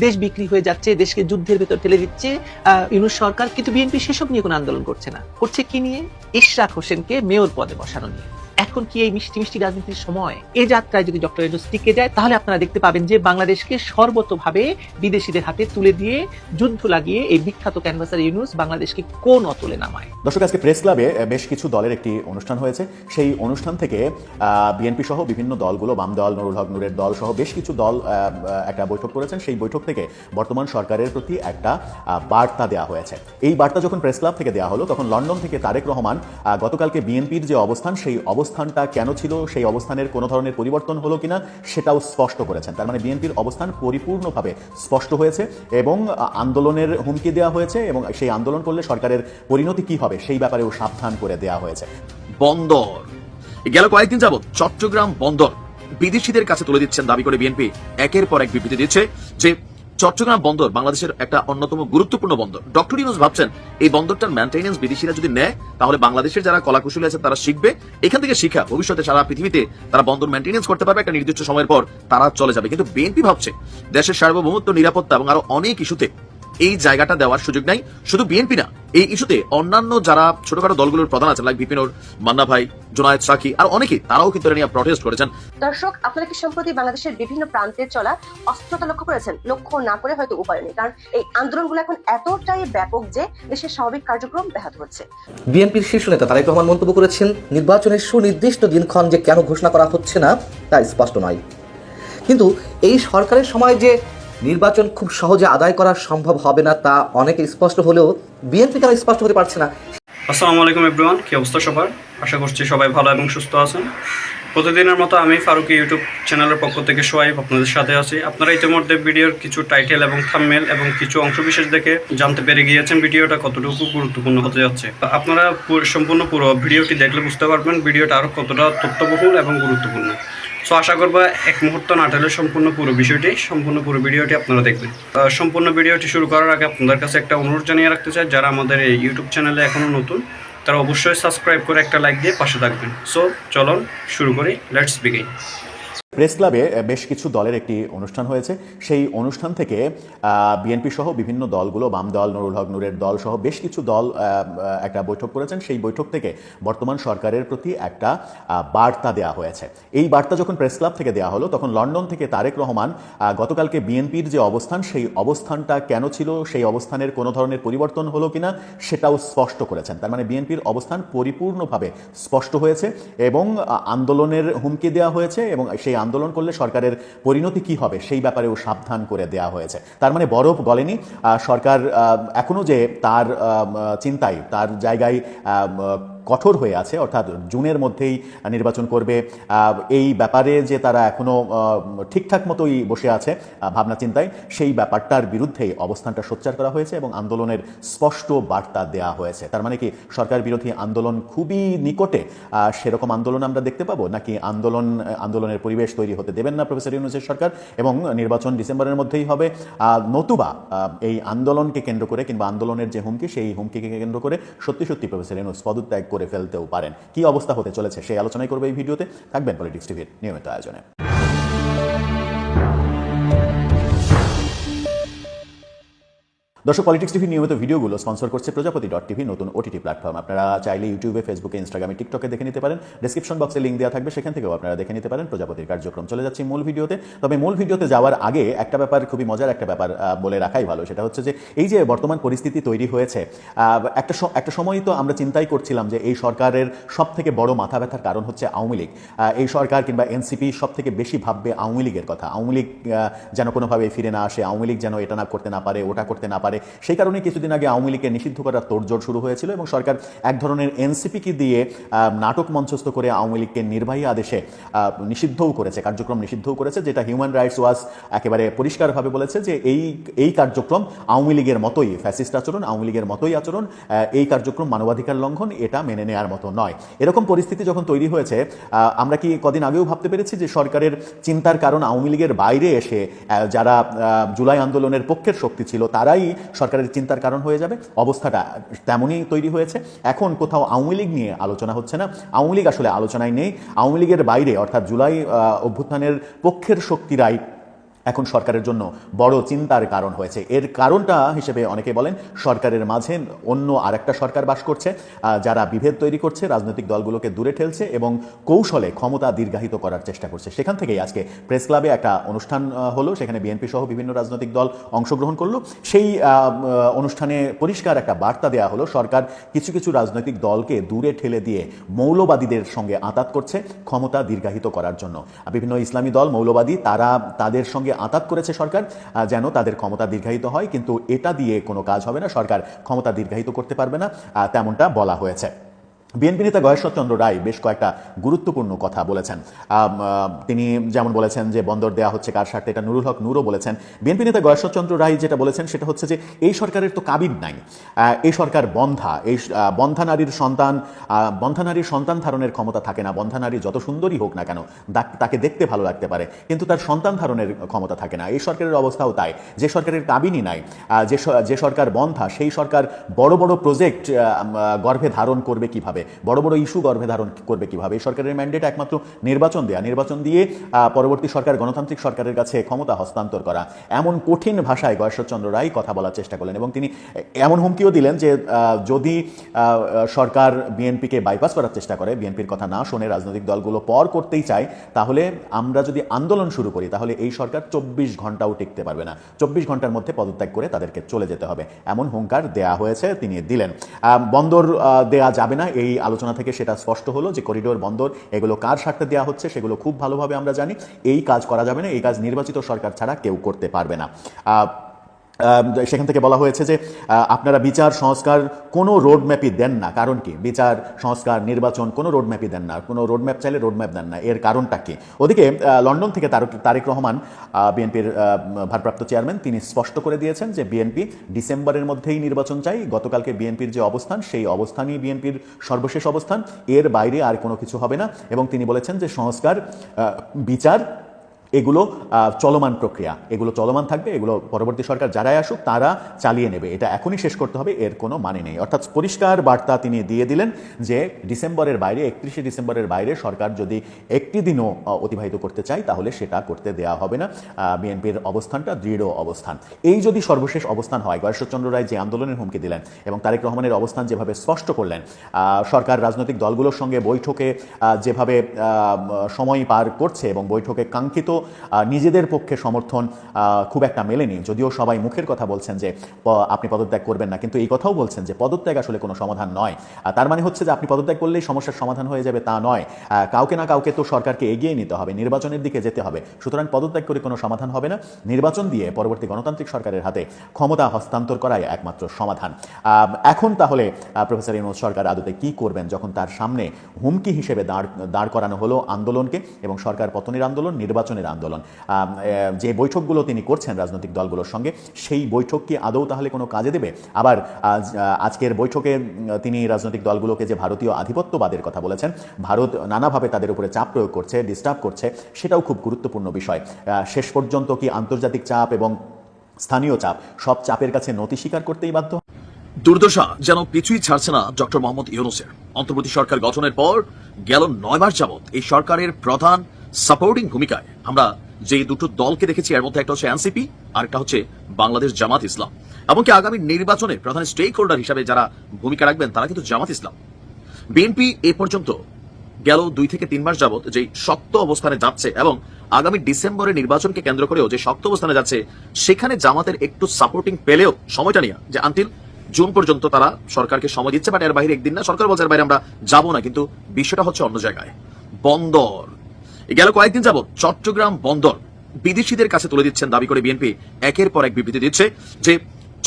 দেশ বিক্রি হয়ে যাচ্ছে, দেশকে যুদ্ধের ভেতর ঠেলে দিচ্ছে ইউনুস সরকার, কিন্তু বিএনপি সেসব নিয়ে কোনো আন্দোলন করছে না। করছে কি নিয়ে? ইশরাক হোসেনকে মেয়র পদে বসানো নিয়ে। এখন কি এই মিষ্টি মিষ্টি রাজনীতির সময়? এই যাত্রায় যদি ডক্টর ইউনূস টিকে যায়, তাহলে আপনারা দেখতে পাবেন যে বাংলাদেশকে সর্বতভাবে বিদেশিদের হাতে তুলে দিয়ে যুদ্ধ লাগিয়ে এই বিখ্যাত ক্যানভাসার ইউনুস বাংলাদেশকে কোন অতলে নামায়? দর্শক, আজকে প্রেস ক্লাবে বেশ কিছু দলের একটি অনুষ্ঠান হয়েছে। সেই অনুষ্ঠান থেকে বিএনপি সহ বিভিন্ন দলগুলো বাম দল নুরুল হক, নূরের দল সহ বেশ কিছু দল একটা বৈঠক করেছেন। সেই বৈঠক থেকে বর্তমান সরকারের প্রতি একটা বার্তা দেওয়া হয়েছে। এই বার্তা যখন প্রেস ক্লাব থেকে দেওয়া হলো, তখন লন্ডন থেকে তারেক রহমান গতকালকে বিএনপির যে অবস্থান, সেই অবস্থানটা কেন ছিল, সেই অবস্থানের কোনো ধরনের পরিবর্তন হলো কিনা, সেটাও স্পষ্ট করেছেন। তার মানে বিএনপির অবস্থান পরিপূর্ণভাবে স্পষ্ট হয়েছে এবং আন্দোলনের হুমকি দেওয়া হয়েছে এবং সেই আন্দোলন করলে সরকারের পরিণতি কি হবে, সেই ব্যাপারেও সাবধান করে দেওয়া হয়েছে। বন্দর। গেল কয়েকদিন যাবৎ চট্টগ্রাম বন্দর বিদেশিদের কাছে তুলে দিচ্ছেন দাবি করে বিএনপি। একের পর এক বিবৃতি দিচ্ছে যে চট্টগ্রাম বন্দর বাংলাদেশের একটা অন্যতম গুরুত্বপূর্ণ বন্দর। ডক্টর ইউনুস ভাবছেন, এই বন্দরটার মেনটেনেন্স বিদেশিরা যদি নেয়, তাহলে বাংলাদেশের যারা কলাকুশলী আছে তারা শিখবে। এখান থেকে শিখা, ভবিষ্যতে সারা পৃথিবীতে তারা বন্দর মেনটেনেন্স করতে পারবে একটা নির্দিষ্ট সময়ের পর তারা চলে যাবে। কিন্তু বিএনপি ভাবছে, দেশের সার্বভৌমত্ব, নিরাপত্তা এবং আরও অনেক ইস্যুতে এই জায়গাটা দেওয়ার সুযোগ নাই। শুধু বিএনপি না এই ইস্যুতে অন্যান্য যারা ছোটখাটো দলগুলোর প্রধান আছেন লাইক বিপিনুর মান্না ভাই জোনায়েদ সাকি আর অনেকেই তারাও কিন্তু এটা নিয়ে প্রটেস্ট করেছেন। দর্শক আপনারা কি সম্প্রতি বাংলাদেশের বিভিন্ন প্রান্তে চলা অস্থিরতা লক্ষ্য করেছেন? লক্ষ্য না করে হয়তো উপায় নেই কারণ এই আন্দোলনগুলো এখন এতটাই ব্যাপক যে দেশের স্বাভাবিক কার্যক্রম ব্যাহত হচ্ছে। বিএনপির শীর্ষ নেতা তারেক রহমান মন্তব্য করেছেন নির্বাচনের সুনির্দিষ্ট দিনক্ষণ যে কেন ঘোষণা করা হচ্ছে না তা স্পষ্ট নয়। কিন্তু এই সরকারের সময় যে নির্বাচন খুব সহজে আদায় করা সম্ভব হবে না তা অনেকে স্পষ্ট হলেও বিএনপি কেন স্পষ্ট হতে পারছে না? আসসালামু আলাইকুম এভরিওয়ান কি অবস্থা সবার? আশা করছি সবাই ভালো এবং সুস্থ আছেন। প্রতিদিনের মতো আমি ফারুকি ইউটিউব চ্যানেলের পক্ষ থেকে সোয়াইব আপনাদের সাথে আছি। আপনারা ইতিমধ্যে ভিডিওর কিছু টাইটেল এবং থাম্বনেল এবং কিছু অংশবিশেষ দেখে জানতে পেরে গিয়েছেন ভিডিওটা কতটুকু গুরুত্বপূর্ণ হতে যাচ্ছে। আপনারা সম্পূর্ণ পুরো ভিডিওটি দেখলে বুঝতে পারবেন ভিডিওটা আরও কতটা তথ্যবহুল এবং গুরুত্বপূর্ণ। সো আশা করব এক মুহূর্ত না টেলে সম্পূর্ণ পুরো বিষয়টি, সম্পূর্ণ পুরো ভিডিওটি আপনারা দেখবেন। সম্পূর্ণ ভিডিওটি শুরু করার আগে আপনাদের কাছে একটা অনুরোধ জানিয়ে রাখতে চাই, যারা আমাদের এই ইউটিউব চ্যানেলে এখনও নতুন, তারা অবশ্যই সাবস্ক্রাইব করে একটা লাইক দিয়ে পাশে থাকবেন। সো চলুন শুরু করি লেটস বিগিন প্রেস ক্লাবে বেশ কিছু দলের একটি অনুষ্ঠান হয়েছে। সেই অনুষ্ঠান থেকে বিএনপি সহ বিভিন্ন দলগুলো, বাম দল, নুরুল হক নূরের দল সহ বেশ কিছু দল একটা বৈঠক করেছেন। সেই বৈঠক থেকে বর্তমান সরকারের প্রতি একটা বার্তা দেওয়া হয়েছে। এই বার্তা যখন প্রেস ক্লাব থেকে দেওয়া হলো, তখন লন্ডন থেকে তারেক রহমান গতকালকে বিএনপির যে অবস্থান, সেই অবস্থানটা কেন ছিল, সেই অবস্থানের কোনো ধরনের পরিবর্তন হলো কিনা, সেটাও স্পষ্ট করেছেন। তার মানে বিএনপির অবস্থান পরিপূর্ণভাবে স্পষ্ট হয়েছে এবং আন্দোলনের হুমকি দেওয়া হয়েছে এবং সেই আন্দোলন করলে সরকারের পরিণতি কি হবে সেই ব্যাপারেও সাবধান করে দেয়া হয়েছে। তার মানে বরফ গলেনি। সরকার এখনও এখনও যে তার চিন্তায়, তার জায়গায় কঠোর হয়ে আছে অর্থাৎ জুনের মধ্যেই নির্বাচন করবে। এই ব্যাপারে যে তারা এখনও আহ, ঠিকঠাক মতোই বসে আছে ভাবনা চিন্তায় সেই ব্যাপারটার বিরুদ্ধেই অবস্থানটা সোচ্চার করা হয়েছে এবং আন্দোলনের স্পষ্ট বার্তা দেওয়া হয়েছে। তার মানে কি সরকার বিরোধী আন্দোলন খুবই নিকটে সেরকম আন্দোলন আমরা দেখতে পাবো? নাকি আন্দোলন আন্দোলনের পরিবেশ তৈরি হতে দেবেন না প্রফেসর ইউনুসের সরকার? এবং নির্বাচন ডিসেম্বরের মধ্যেই হবে নতুবা এই আন্দোলনকে কেন্দ্র করে কিংবা আন্দোলনের যে হুমকি সেই হুমকিকে কেন্দ্র করে সত্যি সত্যি প্রফেসর ইউনুস পদত্যাগ করে ফেলতেও পারেন। কি অবস্থা হতে চলেছে সেই আলোচনাই করবে এই ভিডিওতে। থাকবেন পলিটিক্স টিভির নিয়মিত আয়োজনে। দর্শক পলিটিক্স টিভি নিয়মিত ভিডিওগুলো স্পন্সর করছে প্রজাপতি ডট টিভি নতুন ওটিটি প্ল্যাটফর্ম আপনারা চাইলে ইউটিউবে ফেসবুকে ইনস্টাগ্রামে টিকটকে দেখে নিতে পারেন। ডিসক্রিপশন বক্সে লিঙ্ক দেওয়া থাকবে, সেখান থেকেও আপনারা দেখে নিতে পারেন প্রজাপতির কার্যক্রম। চলে যাচ্ছি মূল ভিডিওতে। তবে মূল ভিডিওতে যাওয়ার আগে একটা ব্যাপার, খুবই মজার একটা ব্যাপার বলে রাখাই ভালো। সেটা হচ্ছে যে, এই যে বর্তমান পরিস্থিতি তৈরি হয়েছে একটা একটা সময় তো আমরা চিন্তাই করছিলাম যে, এই সরকারের সব থেকে বড় মাথা ব্যথার কারণ হচ্ছে আওয়ামী লীগ। এই সরকার কিংবা এনসিপি সব থেকে বেশি ভাববে আওয়ামী লীগের কথা। আওয়ামী লীগ যেন কোনোভাবে ফিরে না আসে, আওয়ামী লীগ যেন এটা না করতে না পারে, ওটা করতে না পারে সেই কারণে কিছুদিন আগে আওয়ামী লীগকে নিষিদ্ধ করার তোড়জোড় শুরু হয়েছিল এবং সরকার এক ধরনের এনসিপিকে দিয়ে নাটক মঞ্চস্থ করে আওয়ামী লীগকে নির্বাহী আদেশে নিষিদ্ধও করেছে, কার্যক্রম নিষিদ্ধও করেছে, যেটা হিউম্যান রাইটস ওয়াচ একেবারে পরিষ্কারভাবে বলেছে যে এই এই কার্যক্রম আওয়ামী লীগের মতোই ফ্যাসিস্ট আচরণ আওয়ামী লীগের মতোই আচরণ এই কার্যক্রম মানবাধিকার লঙ্ঘন, এটা মেনে নেওয়ার মতো নয়। এরকম পরিস্থিতি যখন তৈরি হয়েছে আমরা কি কদিন আগেও ভাবতে পেরেছি যে সরকারের চিন্তার কারণ আওয়ামী লীগের বাইরে এসে যারা জুলাই আন্দোলনের পক্ষের শক্তি ছিল, তারাই সরকারের চিন্তার কারণ হয়ে যাবে। অবস্থাটা তেমনই তৈরি হয়েছে। এখন কোথাও আওয়ামী লীগ নিয়ে আলোচনা হচ্ছে না। আওয়ামী লীগ আসলে আলোচনায় নেই। আওয়ামী লীগের বাইরে, অর্থাৎ জুলাই অভ্যুত্থানের পক্ষের শক্তিরাই এখন সরকারের জন্য বড় চিন্তার কারণ হয়েছে। এর কারণটা হিসেবে অনেকে বলেন, সরকারের মাঝে অন্য আরেকটা সরকার বাস করছে যারা বিভেদ তৈরি করছে, রাজনৈতিক দলগুলোকে দূরে ঠেলছে এবং কৌশলে ক্ষমতা দীর্ঘায়িত করার চেষ্টা করছে। সেখান থেকেই আজকে প্রেস ক্লাবে একটা অনুষ্ঠান হলো, সেখানে বিএনপি সহ বিভিন্ন রাজনৈতিক দল অংশগ্রহণ করল। সেই অনুষ্ঠানে পরিষ্কার একটা বার্তা দেওয়া হলো, সরকার কিছু কিছু রাজনৈতিক দলকে দূরে ঠেলে দিয়ে মৌলবাদীদের সঙ্গে আতাত করছে ক্ষমতা দীর্ঘায়িত করার জন্য। বিভিন্ন ইসলামী দল মৌলবাদী, তারা তাদের সঙ্গে আতাত করেছে সরকার যেন তাদের ক্ষমতা দীর্ঘায়িত হয়, কিন্তু এটা দিয়ে কোনো কাজ হবে না। সরকার ক্ষমতা দীর্ঘায়িত করতে পারবে না তেমনটা বলা হয়েছে। বিএনপি নেতা গয়েশ্বরচন্দ্র রায় বেশ কয়েকটা গুরুত্বপূর্ণ কথা বলেছেন। তিনি যেমন বলেছেন যে বন্দর দেওয়া হচ্ছে কার স্বার্থে, এটা নুরুল হক নুরও বলেছেন। বিএনপি নেতা গয়েশ্বরচন্দ্র রায় যেটা বলেছেন সেটা হচ্ছে যে এই সরকারের তো কাবিন নাই। এই সরকার বন্ধা, এই বন্ধা নারীর সন্তান বন্ধা নারীর সন্তান ধারণের ক্ষমতা থাকে না, বন্ধা নারী যত সুন্দরী হোক না কেন তাকে দেখতে ভালো লাগতে পারে, কিন্তু তার সন্তান ধারণের ক্ষমতা থাকে না। এই সরকারের অবস্থাও তাই। যে সরকারের কাবিনই নাই যে সরকার বন্ধা, সেই সরকার বড় বড় প্রজেক্ট গর্ভে ধারণ করবে কীভাবে? বড় বড় ইস্যু গর্ভে ধারণ করবে কীভাবে? এই সরকারের ম্যান্ডেট একমাত্র নির্বাচন দেয়া। নির্বাচন দিয়ে পরবর্তী সরকার গণতান্ত্রিক সরকারের কাছে ক্ষমতা হস্তান্তর করা। এমন কঠিন ভাষায় গয়েশ্বরচন্দ্র রায় কথা বলার চেষ্টা করলেন এবং তিনি এমন হুমকিও দিলেন যে যদি সরকার বিএনপিকে বাইপাস করার চেষ্টা করে, বিএনপির কথা না শুনে রাজনৈতিক দলগুলো পর করতেই চায়, তাহলে আমরা যদি আন্দোলন শুরু করি, তাহলে এই সরকার চব্বিশ ঘন্টাও টিকতে পারবে না। চব্বিশ ঘণ্টার মধ্যে পদত্যাগ করে তাদেরকে চলে যেতে হবে। এমন হুঙ্কার দেয়া হয়েছে, তিনি দিলেন। বন্দর দেয়া যাবে না। এই আলোচনা থেকে সেটা স্পষ্ট হলো যে করিডোর বন্দর, এগুলো কার স্বার্থে দেওয়া হচ্ছে সেগুলো খুব ভালোভাবে আমরা জানি। এই কাজ করা যাবে না, এই কাজ নির্বাচিত সরকার ছাড়া কেউ করতে পারবে না। সেখান থেকে বলা হয়েছে যে আপনারা বিচার, সংস্কার কোনো রোড ম্যাপই দেন না। কারণ কি? বিচার, সংস্কার, নির্বাচন কোনো রোড ম্যাপই দেন না। কোনো রোড ম্যাপ চাইলে রোড ম্যাপ দেন না। এর কারণটা কি? ওদিকে লন্ডন থেকে তারেক রহমান বিএনপির ভারপ্রাপ্ত চেয়ারম্যান তিনি স্পষ্ট করে দিয়েছেন যে, বিএনপি ডিসেম্বরের মধ্যেই নির্বাচন চাই। গতকালকে বিএনপির যে অবস্থান, সেই অবস্থানই বিএনপির সর্বশেষ অবস্থান। এর বাইরে আর কোনো কিছু হবে না। এবং তিনি বলেছেন যে, সংস্কার বিচার এগুলো চলমান প্রক্রিয়া। এগুলো চলমান থাকবে, এগুলো পরবর্তী সরকার যারাই আসুক, তারা চালিয়ে নেবে। এটা এখনই শেষ করতে হবে, এর কোনো মানে নেই। অর্থাৎ পরিষ্কার বার্তা তিনি দিয়ে দিলেন যে, ডিসেম্বরের বাইরে, একত্রিশে ডিসেম্বরের বাইরে সরকার যদি একটি দিনও অতিবাহিত করতে চায়, তাহলে সেটা করতে দেয়া হবে না। বিএনপির অবস্থানটা দৃঢ় অবস্থান। এই যদি সর্বশেষ অবস্থান হয়, গয়েশ্বরচন্দ্র রায় যে আন্দোলনের হুমকি দিলেন এবং তারেক রহমানের অবস্থান যেভাবে স্পষ্ট করলেন সরকার রাজনৈতিক দলগুলোর সঙ্গে বৈঠকে যেভাবে সময় পার করছে এবং বৈঠকে কাঙ্ক্ষিত নিজেদের পক্ষে সমর্থন খুব একটা মেলেনি। যদিও সবাই মুখের কথা বলছেন যে আপনি পদত্যাগ করবেন না। কিন্তু এই কথাও বলছেন যে, পদত্যাগ আসলে কোনো সমাধান নয়। তার মানে হচ্ছে যে, আপনি পদত্যাগ করলেই সমস্যার সমাধান হয়ে যাবে তা নয়। কাউকে না কাউকে তো সরকারকে এগিয়ে নিতে হবে, নির্বাচনের দিকে যেতে হবে। সুতরাং পদত্যাগ করে কোনো সমাধান হবে না। নির্বাচন দিয়ে পরবর্তী গণতান্ত্রিক সরকারের হাতে ক্ষমতা হস্তান্তর করাই একমাত্র সমাধান। এখন তাহলে প্রফেসর ইউনুস সরকার আদতে কি করবেন যখন তার সামনে হুমকি হিসেবে দাঁড় দাঁড় করানো হলো আন্দোলনকে এবং সরকার পতনের আন্দোলন, নির্বাচনের আন্দোলন। যে বৈঠকগুলো তিনি করছেন রাজনৈতিক দলগুলোর সঙ্গে, সেই বৈঠক কি আদৌ তাহলে কোনো কাজে দেবে? আবার আজকের বৈঠকে তিনি রাজনৈতিক দলগুলোকে যে ভারতীয় আধিপত্যবাদের কথা বলেছেন, ভারত নানাভাবে তাদের উপরে চাপ প্রয়োগ করছে ডিস্টার্ব করছে, সেটাও খুব গুরুত্বপূর্ণ বিষয়। শেষ পর্যন্ত কি আন্তর্জাতিক চাপ এবং স্থানীয় চাপ সব চাপের কাছে নতি স্বীকার করতেই বাধ্য? দুর্দশা যেন কিছুই ছাড়ছে না ডক্টর মোহাম্মদ ইউনুসের। অন্তর্বর্তী সরকার গঠনের পর গেল নয় মাস যাবৎ এই সরকারের প্রধান সাপোর্টিং ভূমিকায় আমরা যে দুটো দলকে দেখেছি, এর মধ্যে একটা হচ্ছে এনসিপি আর একটা হচ্ছে বাংলাদেশ জামাত ইসলাম। এমনকি আগামী নির্বাচনে প্রধান স্টেক হোল্ডার হিসাবে যারা ভূমিকা রাখবেন, তারা কিন্তু জামাত ইসলাম। বিএনপি এ পর্যন্ত গেল দুই থেকে তিন মাস যাবত যে শক্ত অবস্থানে যাচ্ছে এবং আগামী ডিসেম্বরে নির্বাচনকে কেন্দ্র করেও যে শক্ত অবস্থানে যাচ্ছে, সেখানে জামাতের একটু সাপোর্টিং পেলেও সময়টা নিয়ে যে আনটিল জুন পর্যন্ত তারা সরকারকে সময় দিচ্ছে বাট এর বাইরে একদিন না, সরকার বলছে এর বাইরে আমরা যাব না, কিন্তু বিষয়টা হচ্ছে অন্য জায়গায়। বন্দর। গেল কয়েকদিন যাবত চট্টগ্রাম বন্দর বিদেশিদের কাছে তুলে দিচ্ছেন দাবি করে বিএনপি। একের পর এক বিবৃতি দিচ্ছে যে,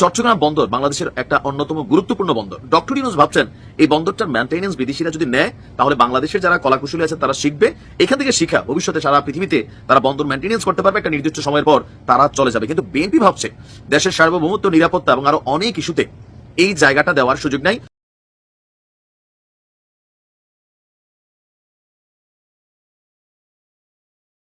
চট্টগ্রাম বন্দর বাংলাদেশের একটা অন্যতম গুরুত্বপূর্ণ বন্দর। ডক্টর ইউনুস ভাবছেন, এই বন্দরটার মেনটেনেন্স বিদেশিরা যদি নেয়, তাহলে বাংলাদেশের যারা কলাকুশলী আছে তারা শিখবে। এখান থেকে শিখা, ভবিষ্যতে সারা পৃথিবীতে তারা বন্দর মেনটেনেন্স করতে পারবে একটা নির্দিষ্ট সময়ের পর তারা চলে যাবে। কিন্তু বিএনপি ভাবছে, দেশের সার্বভৌমত্ব, নিরাপত্তা এবং আরও অনেক ইস্যুতে এই জায়গাটা দেওয়ার সুযোগ নাই।